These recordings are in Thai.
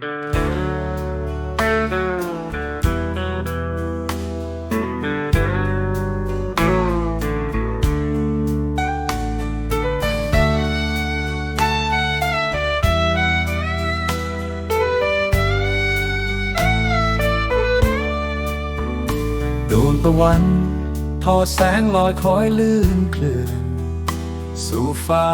ดวงตะวันทอแสงลอยคล้อยลื่นเคลื่อนสู่ฟ้า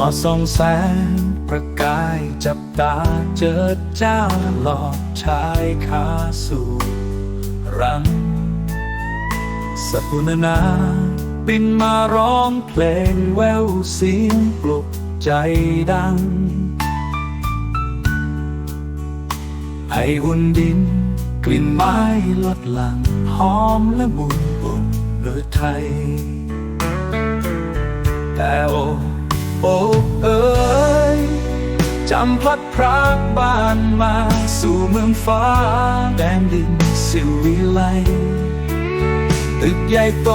อดส่องแสงประกายจับตาเจิดจ้าหลอกชายขาสู่รังสักุณนาบินมาร้องเพลงแววเสียงปลุกใจดังไออุ่นดินกลิ่นไม้ลดหลังหอมและมุนบุนเลือไทยแต่โอ้ โอ้เอ้ยจำพลัดพรากบ้านมาสู่เมืองฟ้า แดนดินสิวิไลตึกใหญ่โต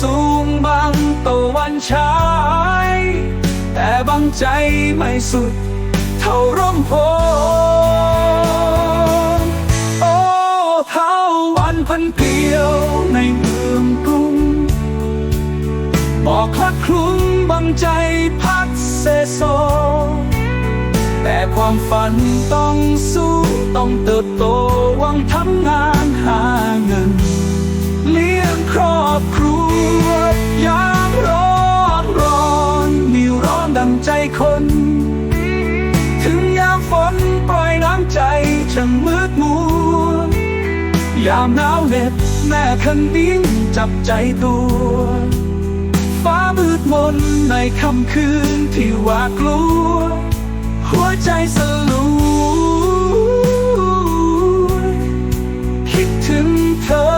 สูงบางตะวันฉาย แต่บางใจไม่สุด เท่าร่มโพธิ์โอ้เท่าวันพันเกลียวในเมืองกรุงบอกคลักคลุ้งบังใจพัด เซโซ แต่ความฝันต้องสู้ต้องเติบโตหวังทำงานหาเงิน เลี้ยงครอบครัวยามร้อนร้อนมีร้อนดังใจคน ถึงยามฝนปล่อยน้ำใจช่างมืดมัวยามหนาวเหน็บแม่คันดิ้งจับใจตัว ฟ้ามืดม นในค่ำคืนที่หวาดกลัว หัวใจสลวยคิดถึงเธอ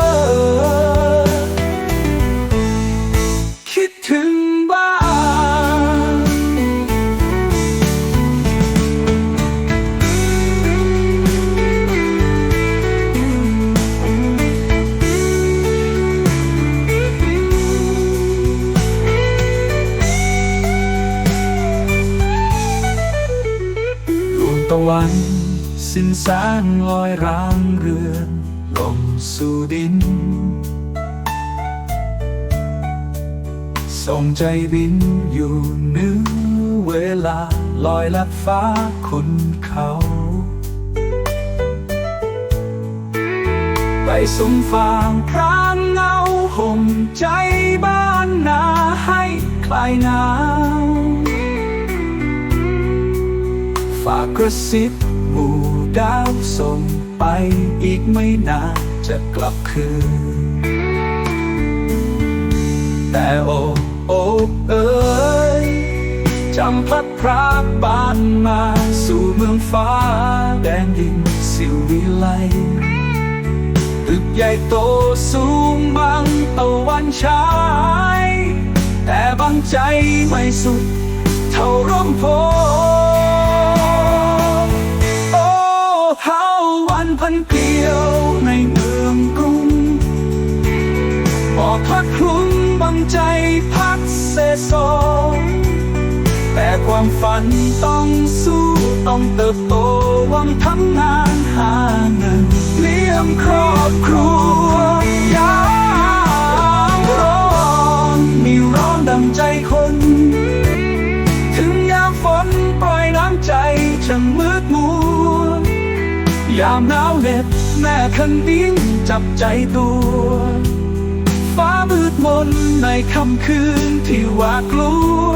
สิ้นแสงลอยร่างเรือนลงสู่ดิน ส่งใจบินอยู่เหนือเวลาลอยลัดฟ้าคุณเขา ไปสุมฟางพรางเงาห่มใจบ้านนาให้คลายหนาวากกระซิบหมู่ดาวส่งไปอีกไม่นานจะกลับคืน แต่โอ้โอ้เอ้ยจำพลัดพรากบ้านมาสู่เมืองฟ้าแดนดินสิวิไลตึกใหญ่โตสูงบางตะวันฉาย แต่บางใจไม่สุดเท่าร่มโพันเกลียวในเมืองกรุงปอกพักคลุ้งบังใจพัดเซโซแต่ความฝันต้องสู้ต้องเติบโตวังทำงานหาเงินเลี้ยงครอบครัวยา ยามหนาวเหน็บแม่คันดิ้งจับใจตัว ฟ้ามืดมนในค่ำคืนที่หวาดกลัว